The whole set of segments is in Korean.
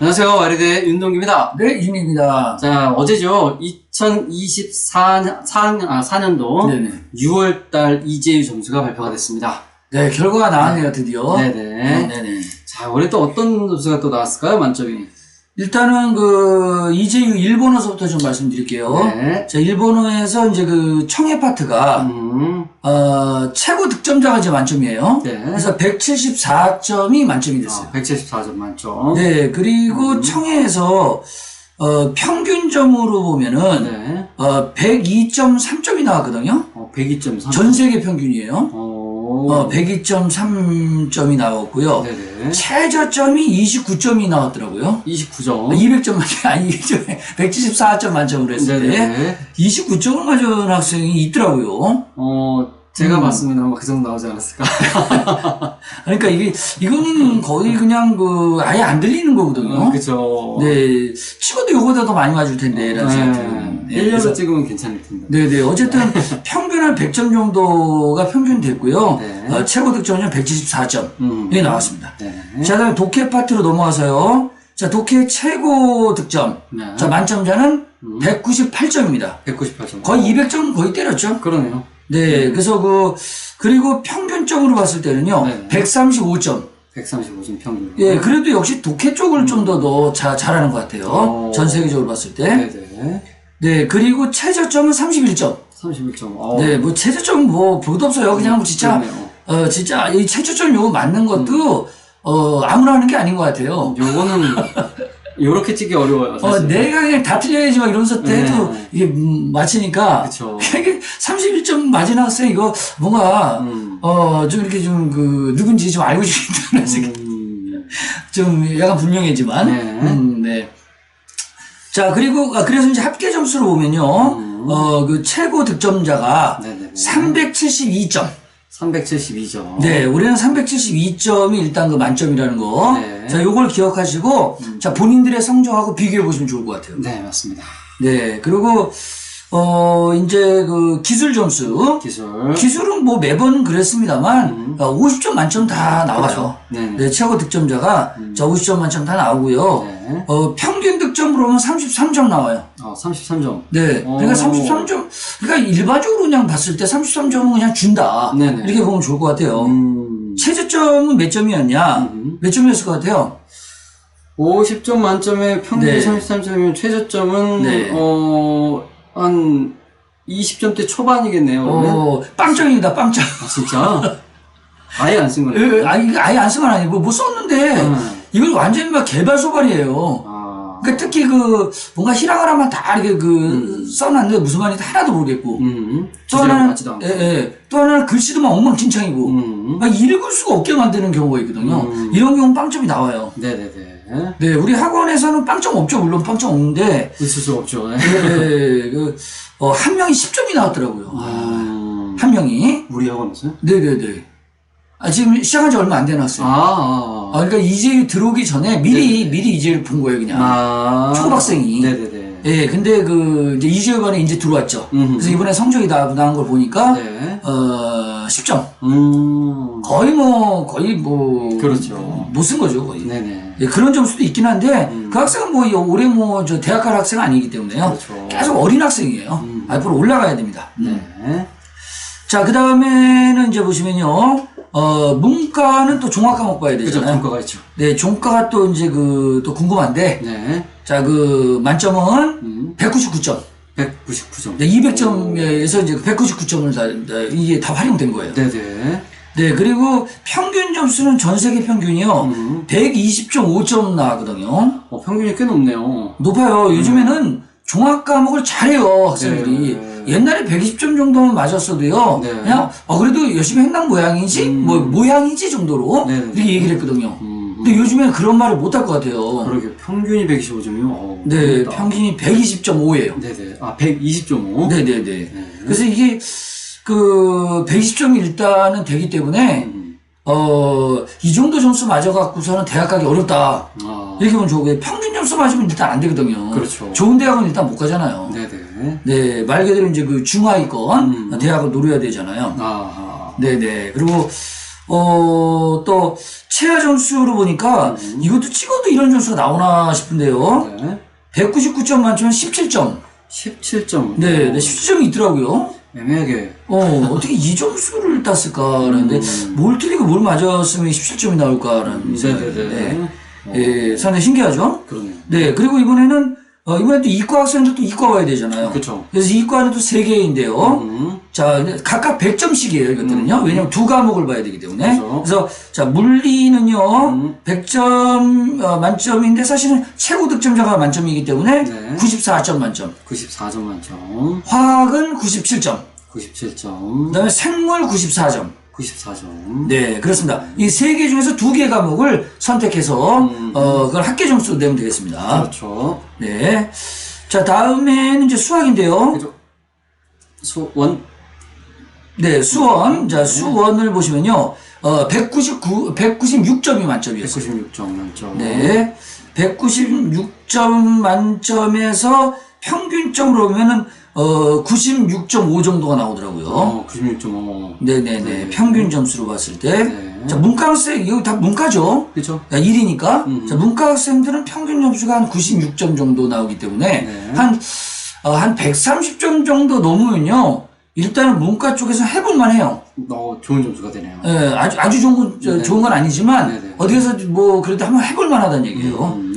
안녕하세요. 와리대 윤동기입니다. 네, 이준입니다. 자, 어제죠. 2024년, 4년, 아, 4년도 네네. 6월달 이재유 점수가 발표가 됐습니다. 네, 결과가 나왔네요, 드디어. 네네. 네네. 자, 올해 또 어떤 점수가 또 나왔을까요? 만점이. 일단은 그, 이재유 일본어서부터 좀 말씀드릴게요. 네. 자, 일본어에서 이제 그 청해 파트가, 음, 어, 최고 득점자가 이제 만점이에요. 네. 그래서 174점이 만점이 됐어요. 아, 174점 만점. 네, 그리고 음. 청해에서, 어, 평균점으로 보면은, 네. 어, 102.3점이 나왔거든요. 어, 102.3. 전 세계 평균이에요. 어, 어, 102.3점이 나왔고요. 네네. 최저점이 29점이 나왔더라고요. 29점. 200점 만점, 아니, 174점 만점으로 했을 때, 네네. 29점을 가져온 학생이 있더라고요. 어, 제가 음. 봤으면 아마 그 정도 나오지 않았을까. 그러니까 이게, 이거는 거의 그냥 그, 아예 안 들리는 거거든요. 어, 그죠. 네, 치고도 요거보다 더 많이 맞을 텐데, 라는 생각이 들어요. 네. 네, 1년을 그래서- 찍으면 괜찮을 텐데. 네네. 어쨌든 평균 한 100점 정도가 평균 됐고요. 네. 어, 최고 득점은 174점. 음. 이 나왔습니다. 네. 자, 다음에 독해 파트로 넘어가서요. 자, 독해 최고 득점. 네. 자, 만점자는 음. 198점입니다. 198점. 거의 200점 거의 때렸죠. 그러네요. 네, 그래서 그, 그리고 평균적으로 봤을 때는요, 네. 135점. 135점 평균. 예, 그래도 역시 독해 쪽을 좀더 더 잘하는 것 같아요. 어. 전 세계적으로 봤을 때. 네네. 네, 그리고 최저점은 31점. 31점. 어. 네, 뭐 최저점은 뭐 별것도 없어요. 그냥 뭐 진짜, 그러네요. 어, 진짜 이 최저점 요거 맞는 것도, 어, 아무나 하는 게 아닌 것 같아요. 요거는 요렇게 찍기 어려워요. 어, 사실. 내가 그냥 다 틀려야지 막 이러면서 네. 때도 이게 음, 맞히니까. 그쵸. 이게 31점 맞은 학생 이거 뭔가, 음. 어, 좀 이렇게 좀 그, 누군지 좀 알고 싶다는 생각. 음. 좀 약간 불명해지만. 네. 음, 네. 자, 그리고, 아, 그래서 이제 합계 점수를 보면요. 음. 어, 그 최고 득점자가 네네네. 372점. 372점. 네, 올해는 372점이 일단 그 만점이라는 거. 네. 자, 요걸 기억하시고, 자, 본인들의 성적하고 비교해 보시면 좋을 것 같아요. 네, 맞습니다. 네, 그리고, 어, 이제 그 기술 점수. 기술. 기술은 뭐 매번 그랬습니다만, 음. 어, 50점 만점 다 나와요. 네네. 네, 최고 득점자가 음. 자, 50점 만점 다 나오고요. 네. 어, 평균 하면 33점 나와요. 어, 33점. 네. 오. 그러니까 33점, 그러니까 일반적으로 그냥 봤을 때 33점은 그냥 준다. 네네. 이렇게 보면 좋을 것 같아요. 음. 최저점은 몇 점이었냐? 음. 몇 점이었을 것 같아요? 50점 만점에 평균 네. 33점이면 최저점은 네. 어, 한 20점대 초반이겠네요. 그러면? 어, 빵점입니다, 빵점. 아, 진짜? 아예 안 쓴 거네요. 에, 아, 이거 아예 안 쓴 건 아니고, 뭐 썼는데, 음. 이걸 완전히 막 개발 소발이에요. 아. 그러니까 특히 그, 뭔가 히라가라만 다 이렇게 그, 써놨는데 무슨 말인지 하나도 모르겠고. 음. 또 기술이 하나는. 예, 예. 또 하나는 글씨도 막 엉망진창이고. 음. 막 읽을 수가 없게 만드는 경우가 있거든요. 음. 이런 경우는 빵점이 나와요. 네네네. 네, 우리 학원에서는 빵점 없죠. 물론 빵점 없는데, 있을 수 없죠. 네. 예, 그, 어, 한 명이 10점이 나왔더라고요. 아, 음. 한 명이. 우리 학원에서요? 네네네. 아, 지금 시작한 지 얼마 안 되놨어요. 아, 아, 아. 그러니까 이재유 들어오기 전에 미리, 네네. 미리 이재유를 본 거예요, 그냥. 아. 초등학생이. 네네네. 예, 근데 그, 이제 이재유 반에 이제 들어왔죠. 음흠. 그래서 이번에 성적이 나, 나온 걸 보니까, 네. 어, 10점. 음. 거의 뭐, 거의 뭐. 그렇죠. 못 쓴 거죠, 거의. 네네. 예, 그런 점수도 있긴 한데, 음. 그 학생은 뭐, 이 올해 뭐, 저, 대학 갈 학생 아니기 때문에요. 그렇죠. 계속 어린 학생이에요. 음. 앞으로 올라가야 됩니다. 음. 네. 자, 그 다음에는 이제 보시면요, 어, 문과는 또 종합 과목 봐야 그죠. 되잖아요. 평가가 있죠. 네, 종과가 또 이제 그, 또 궁금한데, 네. 자, 그, 만점은 음. 199점. 199점. 네, 200점에서 이제 199점을 다, 다- 이게 다 활용된 거예요. 네네. 네, 그리고 평균 점수는 전 세계 평균이요, 음. 120.5점 나왔거든요. 어, 평균이 꽤 높네요. 높아요. 요즘에는 종합 과목을 잘해요, 학생들이. 네. 옛날에 120점 정도만 맞았어도요, 네. 그냥, 어, 그래도 열심히 했난 모양이지? 음. 뭐, 모양이지 정도로? 네, 네. 이렇게 얘기를 했거든요. 음. 근데 요즘에는 그런 말을 못 할 것 같아요. 그러게 평균이 125점이요. 어, 네. 평균이 120.5예요. 네네. 아, 120.5. 네네네. 네. 그래서 이게, 그, 120점이 일단은 되기 때문에, 음. 어, 이 정도 점수 맞아갖고서는 대학 가기 어렵다. 아. 이렇게 보면 좋고, 평균 점수 맞으면 일단 안 되거든요. 그렇죠. 좋은 대학은 일단 못 가잖아요. 네네. 네, 말 그대로 이제 그 중하위권 음. 대학을 노려야 되잖아요. 아. 네네. 그리고, 어, 또, 최하 점수로 보니까 음. 이것도 찍어도 이런 점수가 나오나 싶은데요. 네. 199점 만점에 17점. 17점. 네, 네 17점이 있더라고요. 애매하게. 어, 어떻게 이 점수를 땄을까라는데, 음. 뭘 틀리고 뭘 맞았으면 17점이 나올까라는 생각이 네네네. 드는데, 어, 예, 상당히 신기하죠? 그러네요. 네, 그리고 이번에는, 어, 이번에 또 이과 학생들 또 이과 와야 되잖아요. 그쵸. 그래서 이과는 또 세 개인데요. 음. 자, 각각 100점씩이에요, 이것들은요. 왜냐면 두 과목을 봐야 되기 때문에. 그죠. 그래서 자, 물리는요, 음. 100점 어, 만점인데 사실은 최고 득점자가 만점이기 때문에 네. 94점 만점. 94점 만점. 화학은 97점. 97점. 그 다음에 생물 94점. 94점. 네, 그렇습니다. 이 세 개 중에서 두 개 과목을 선택해서, 음. 어, 그걸 학계 점수 내면 되겠습니다. 그렇죠. 네. 자, 다음에는 이제 수학인데요. 그죠. 수원. 네, 수원. 자, 수원을 보시면요. 어, 199, 196점이 만점이었어요. 196점 만점. 네. 196점 만점에서 평균점으로 보면은, 어, 96.5 정도가 나오더라고요. 어, 96.5. 네네네. 네. 평균 점수로 봤을 때. 네. 자, 문과 학생, 이거 다 문과죠? 그죠. 야, 1이니까. 음. 자, 문과 학생들은 평균 점수가 한 96점 정도 나오기 때문에, 네. 한, 어, 한 130점 정도 넘으면요, 일단은 문과 쪽에서 해볼만 해요. 어, 좋은 점수가 되네요. 예, 아주, 아주 좋은 건, 저, 네. 좋은 건 아니지만, 네, 네. 어디 가서 뭐, 그래도 한번 해볼만 하다는 얘기예요. 음.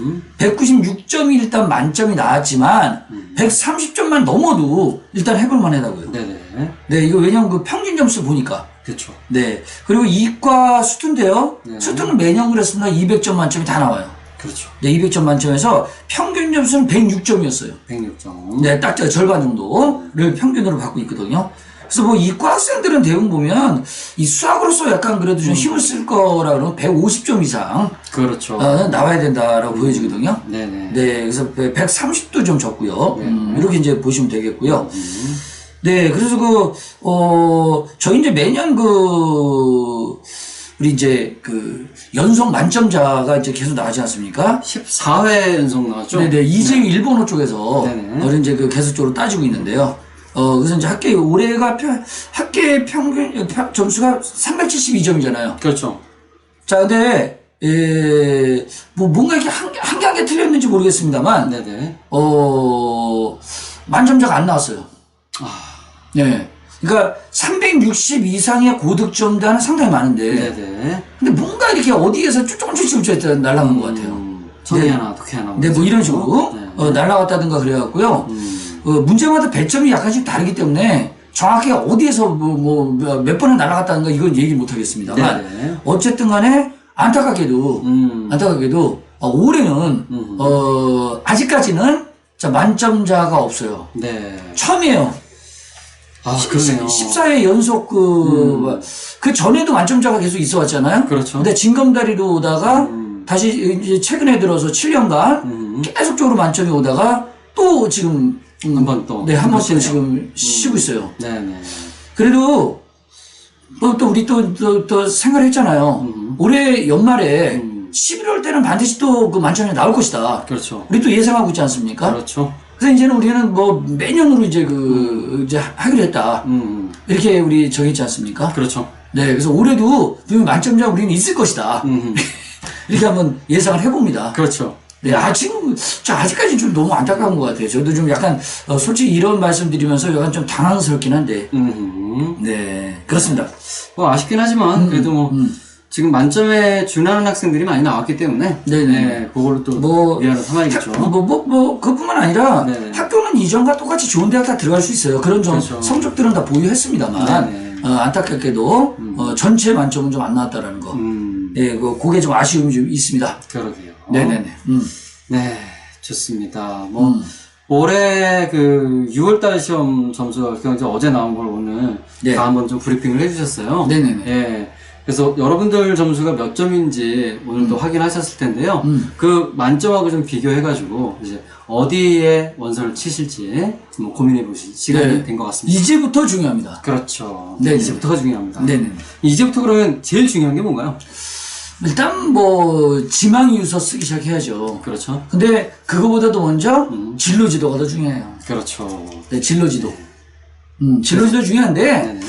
196점이 일단 만점이 나왔지만, 음. 130점만 넘어도 일단 해볼 만 하다고요. 네네. 네, 이거 왜냐면 그 평균 점수 보니까. 그쵸. 네. 그리고 이과 수투인데요. 네. 수투는 매년 그랬습니다. 200점 만점이 다 나와요. 그렇죠. 네, 200점 만점에서 평균 점수는 106점이었어요. 106점. 네, 딱저 절반 정도를 평균으로 받고 있거든요. 그래서 뭐 이과 학생들은 대부분 보면 이 수학으로서 약간 그래도 좀 힘을 쓸 거라 그러면 150점 이상 그렇죠. 어, 나와야 된다라고 보여지거든요. 네네. 네, 그래서 130도 좀 적고요. 네. 음, 이렇게 이제 보시면 되겠고요. 음. 네, 그래서 그, 어, 저희 이제 매년 그, 우리 이제 그 연속 만점자가 이제 계속 나가지 않습니까? 14회 연속 나왔죠? 네네, 이재유 일본어 쪽에서 네네. 어, 이제 그 계속적으로 따지고 있는데요. 어, 그래서 이제 학계, 올해가 평, 학계 평균, 평- 점수가 372점이잖아요. 그렇죠. 자, 근데, 에, 뭐 뭔가 이렇게 한, 개- 한개 한 개 틀렸는지 모르겠습니다만, 네네. 어, 만점자가 안 나왔어요. 아, 네. 그러니까 360 이상의 고득점자는 상당히 많은데, 네네. 근데 뭔가 이렇게 어디에서 쭈쭈쭈쭈쭈 날아간 것 같아요. 음, 천이 네. 하나, 독해 하나. 네, 뭐 이런 식으로 네. 어, 날아갔다든가 그래갖고요. 음, 어, 문제마다 배점이 약간씩 다르기 때문에 정확히 어디에서 뭐, 뭐, 몇 번에 날아갔다는가 이건 얘기 못 하겠습니다만, 네네. 어쨌든 간에 안타깝게도, 음, 안타깝게도, 어, 올해는, 음. 어, 아직까지는 자, 만점자가 없어요. 네. 처음이에요. 아, 그러네요. 14회 연속 그, 그 전에도 만점자가 계속 있어 왔잖아요. 그렇죠. 근데 징검다리로 오다가 음. 다시 이제 최근에 들어서 7년간 음. 계속적으로 만점이 오다가 또 지금 음, 한번 또. 네, 한번또 쉬네요. 지금 쉬고 있어요. 네네. 그래도 또, 또 우리 또, 또, 또 생각했잖아요. 음. 올해 연말에 음. 11월 때는 반드시 또 그 만점이 나올 것이다. 그렇죠. 우리 또 예상하고 있지 않습니까? 그렇죠. 그래서 이제는 우리는 뭐 매년으로 이제 그, 이제 하기로 했다. 음, 이렇게 우리 정했지 않습니까? 그렇죠. 네, 그래서 올해도 분명 만점자 우리는 있을 것이다. 음, 이렇게 한번 예상을 해봅니다. 그렇죠. 네, 아, 지금, 저 아직까지 좀 너무 안타까운 것 같아요. 저도 좀 약간, 어, 솔직히 이런 말씀 드리면서 약간 좀 당황스럽긴 한데, 음, 네, 그렇습니다. 뭐 아쉽긴 하지만 그래도 뭐 음. 지금 만점에 준하는 학생들이 많이 나왔기 때문에 네네. 네, 그거를 또 뭐, 위안을 삼아야겠죠. 뭐, 뭐, 뭐, 그뿐만 아니라 네네. 학교는 이전과 똑같이 좋은 대학 다 들어갈 수 있어요. 그런 좀 그렇죠. 성적들은 다 보유했습니다만, 네네. 어, 안타깝게도, 어, 전체 만점은 좀 안 나왔다라는 거. 음, 네, 그, 그게 좀 아쉬움이 좀 있습니다. 그러게요. 네네네. 음. 네, 좋습니다. 뭐 음. 올해 그 6월달 시험 점수가 이제 어제 나온 걸 오늘 네. 다 한번 좀 브리핑을 해주셨어요. 네네네. 예. 그래서 여러분들 점수가 몇 점인지 오늘도 확인하셨을 텐데요. 음. 그 만점하고 좀 비교해가지고 이제 어디에 원서를 치실지 뭐 고민해 보실 시간이 네. 된것 같습니다. 이제부터 중요합니다. 그렇죠. 네네. 이제부터가 중요합니다. 네네. 이제부터 그러면 제일 중요한 게 뭔가요? 일단 뭐, 지망 유서 쓰기 시작해야죠. 그렇죠. 근데 그거보다도 먼저 음. 진로 지도가 더 중요해요. 그렇죠. 네, 진로 지도. 음, 진로 지도 중요한데 네네.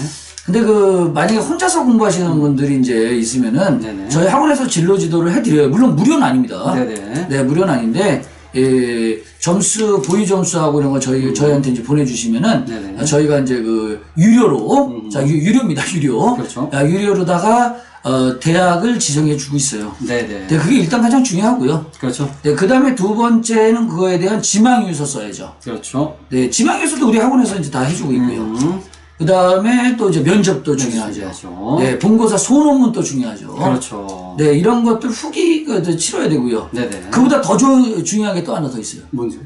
근데 그 만약에 혼자서 공부하시는 분들이 이제 있으면은 네네. 저희 학원에서 진로 지도를 해드려요. 물론 무료는 아닙니다. 네네. 네, 무료는 아닌데 예, 점수 보유 점수하고 이런 거 저희 저희한테 이제 보내주시면은 네네. 저희가 이제 그 유료로 자 유, 유료입니다 유료. 그렇죠. 아, 유료로다가 어, 대학을 지정해 주고 있어요. 네네. 네, 그게 일단 가장 중요하고요. 그렇죠. 네, 그 다음에 두 번째는 그거에 대한 지망유서 써야죠. 그렇죠. 네, 지망유서도 우리 학원에서 이제 다 해주고 있고요. 음, 그 다음에 또 이제 면접도 중요하죠. 네, 본고사 소논문도 중요하죠. 그렇죠. 네, 이런 것들 후기 그, 저 치러야 되고요. 네네. 그보다 더 조- 중요한 게 또 하나 더 있어요. 뭔지.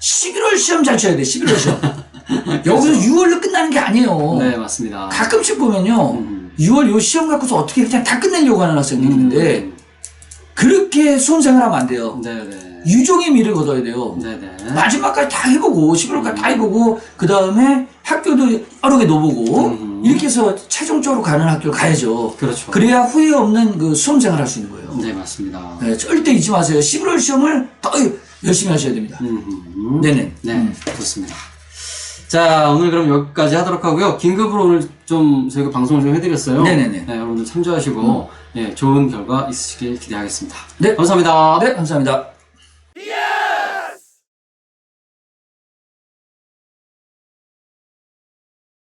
11월 시험 잘 쳐야 돼, 11월 시험. 여기서 6월로 끝나는 게 아니에요. 네, 맞습니다. 가끔씩 보면요. 음. 6월 요 시험 갖고서 어떻게 그냥 다 끝내려고 하는 학생들이 있는데, 음, 그렇게 수험생활 하면 안 돼요. 네네. 유종의 미를 거둬야 돼요. 네네. 마지막까지 다 해보고 11월까지 다 해보고 그 다음에 학교도 여러 개 넣어보고 음. 이렇게 해서 최종적으로 가는 학교를 가야죠. 그렇죠. 그래야 후회 없는 그 수험생활 할 수 있는 거예요. 네, 맞습니다. 네, 절대 잊지 마세요. 11월 시험을 더 열심히 하셔야 됩니다. 음, 네네. 네, 좋습니다. 자, 오늘 그럼 여기까지 하도록 하고요. 긴급으로 오늘 좀 저희가 방송을 좀 해드렸어요. 네네네. 네, 여러분들 참조하시고, 예, 좋은 결과 있으시길 기대하겠습니다. 네. 감사합니다. 네, 감사합니다.